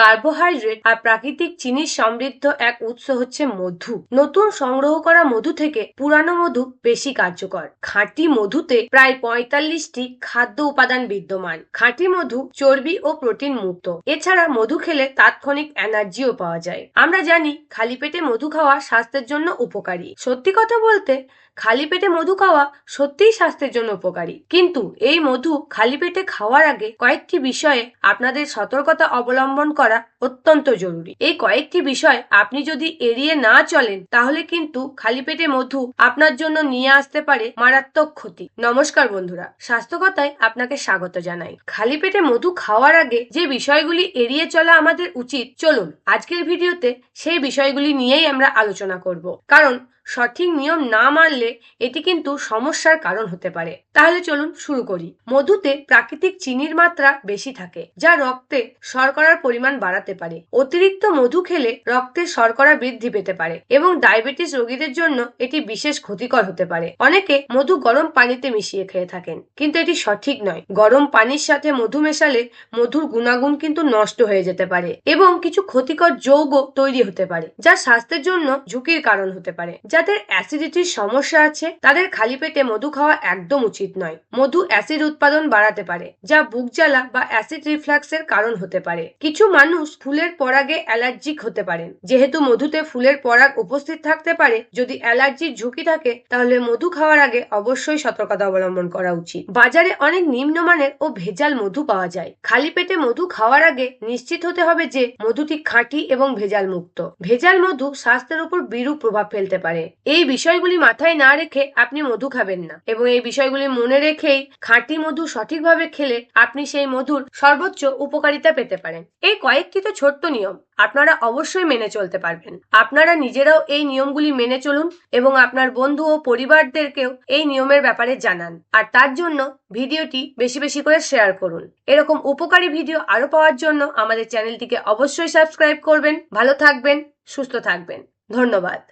Carbohydrate আর প্রাকৃতিক চিনির সমৃদ্ধ এক উৎস হচ্ছে মধু। নতুন সংগ্রহ করা মধু থেকে পুরানো মধু বেশি কার্যকর। খাঁটি মধুতে প্রায় পঁয়তাল্লিশটি খাদ্য উপাদান বিদ্যমান। খাঁটি মধু চর্বি ও প্রোটিন মুক্ত। এছাড়া মধু খেলে তাৎক্ষণিক এনার্জিও পাওয়া যায়। আমরা জানি খালি পেটে মধু খাওয়া স্বাস্থ্যের জন্য উপকারী। সত্যি কথা বলতে, খালি পেটে মধু খাওয়া সত্যিই স্বাস্থ্যের জন্য উপকারী। কিন্তু এই মধু খালি পেটে খাওয়ার আগে কয়েকটি বিষয়ে আপনাদের সতর্কতা অবলম্বন করা অত্যন্ত জরুরি। এই কয়েকটি বিষয় আপনি যদি এড়িয়ে না চলেন, তাহলে কিন্তু খালি পেটে মধু আপনার জন্য নিয়ে আসতে পারে মারাত্মক ক্ষতি। নমস্কার বন্ধুরা, স্বাস্থ্যকতায় আপনাকে স্বাগত জানাই। খালি পেটে মধু খাওয়ার আগে যে বিষয়গুলি এড়িয়ে চলা আমাদের উচিত, চলুন আজকের ভিডিওতে সেই বিষয়গুলি নিয়েই আমরা আলোচনা করব। কারণ সঠিক নিয়ম না মানলে এটি কিন্তু সমস্যার কারণ হতে পারে। তাহলে চলুন শুরু করি। মধুতে প্রাকৃতিক চিনির মাত্রা বেশি থাকে, যা রক্তে শর্করার পরিমাণ বাড়াতে পারে। অতিরিক্ত মধু খেলে রক্তে শর্করা বৃদ্ধি পেতে পারে এবং ডায়াবেটিস রোগীদের জন্য এটি বিশেষ ক্ষতিকর হতে পারে। অনেকে মধু গরম পানিতে মিশিয়ে খেয়ে থাকেন, কিন্তু এটি সঠিক নয়। গরম পানির সাথে মধু মেশালে মধুর গুণাগুণ কিন্তু নষ্ট হয়ে যেতে পারে এবং কিছু ক্ষতিকর যৌগ তৈরি হতে পারে, যা স্বাস্থ্যের জন্য ঝুঁকির কারণ হতে পারে। যাদের অ্যাসিডিটির সমস্যা আছে, তাদের খালি পেটে মধু খাওয়া একদম উচিত নয়। মধু অ্যাসিড উৎপাদন বাড়াতে পারে, যা বুক জ্বালা বা অ্যাসিড রিফ্লাক্সের কারণ হতে পারে। কিছু মানুষ ফুলের পরাগে অ্যালার্জিক হতে পারেন যেহেতু মধুতে ফুলের পরাগ উপস্থিত থাকতে পারে, যদি অ্যালার্জির ঝুঁকি থাকে, তাহলে মধু খাওয়ার আগে অবশ্যই সতর্কতা অবলম্বন করা উচিত। বাজারে অনেক নিম্নমানের ও ভেজাল মধু পাওয়া যায়। খালি পেটে মধু খাওয়ার আগে নিশ্চিত হতে হবে যে মধুটি খাঁটি এবং ভেজাল মুক্ত ভেজাল মধু স্বাস্থ্যের উপর বিরূপ প্রভাব ফেলতে পারে। এই বিষয়গুলি মাথায় না রেখে আপনি মধু খাবেন না। এবং এই বিষয়গুলি মনে রেখেই খাঁটি মধু সঠিকভাবে খেলে আপনি সেই মধুর সর্বোচ্চ উপকারিতা পেতে পারেন। এই কয়েকটি তো ছোট্ট নিয়ম, আপনারা অবশ্যই মেনে চলতে পারবেন। আপনারা নিজেরাও এই নিয়মগুলি মেনে চলুন এবং আপনার বন্ধু ও পরিবারদেরকেও এই নিয়মের ব্যাপারে জানান। আর তার জন্য ভিডিওটি বেশি বেশি করে শেয়ার করুন। এরকম উপকারী ভিডিও আরও পাওয়ার জন্য আমাদের চ্যানেলটিকে অবশ্যই সাবস্ক্রাইব করবেন। ভালো থাকবেন, সুস্থ থাকবেন। ধন্যবাদ।